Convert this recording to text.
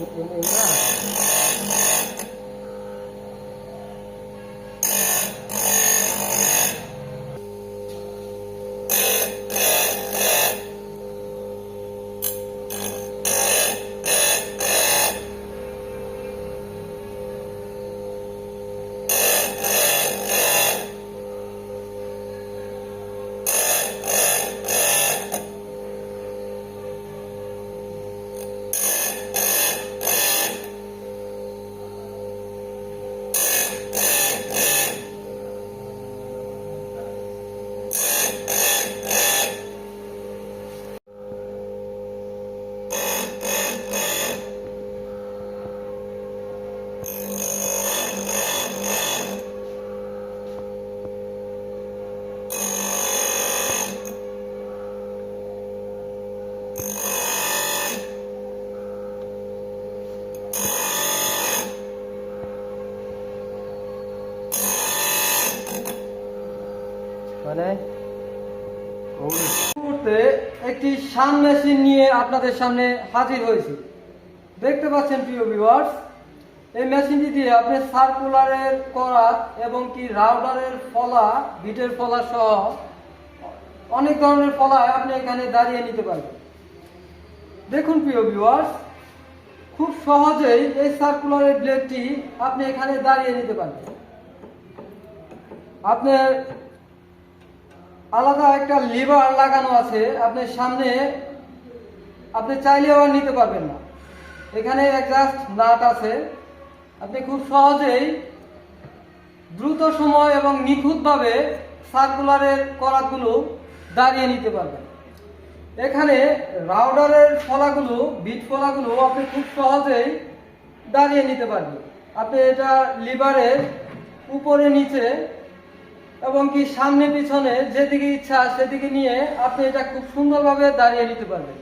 yung una. মানে? মুহূর্তে একটি সান মেশিন নিয়ে আপনাদের সামনে হাজির হয়েছি। দেখতে পাচ্ছেন প্রিয় ভিউয়ার্স এই মেশিনটি দিয়ে আপনি সার্কুলারের করাত এবং কি রাউডারের ফলা বিটের ফলা সহ অনেক ধরনের ফলা আপনি এখানে দাঁড়িয়ে নিতে পারবেন। দেখুন প্রিয় ভিউয়ার্স খুব সহজেই এই সার্কুলারের ব্লেডটি আপনি এখানে দাঁড়িয়ে নিতে পারবেন। আপনার আলাদা একটা লিভার লাগানো আছে, আপনি সামনে, আপনি চাইলে আর নিতে পারবেন না। এখানে জাস্ট নাট আছে। আপনি খুব সহজেই দ্রুত সময় এবং নিখুঁতভাবে সার্কুলারের করাতগুলো দাঁড়িয়ে নিতে পারবেন। এখানে রাউডারের ফলাগুলো, বিট ফলাগুলো আপনি খুব সহজেই দাঁড়িয়ে নিতে পারবেন। আপনি এটা লিভারের উপরে, নিচে এবং কি সামনে পিছনে যেদিকে ইচ্ছা সেদিকে নিয়ে আপনি এটা খুব সুন্দরভাবে দাঁড়িয়ে নিতে পারবেন।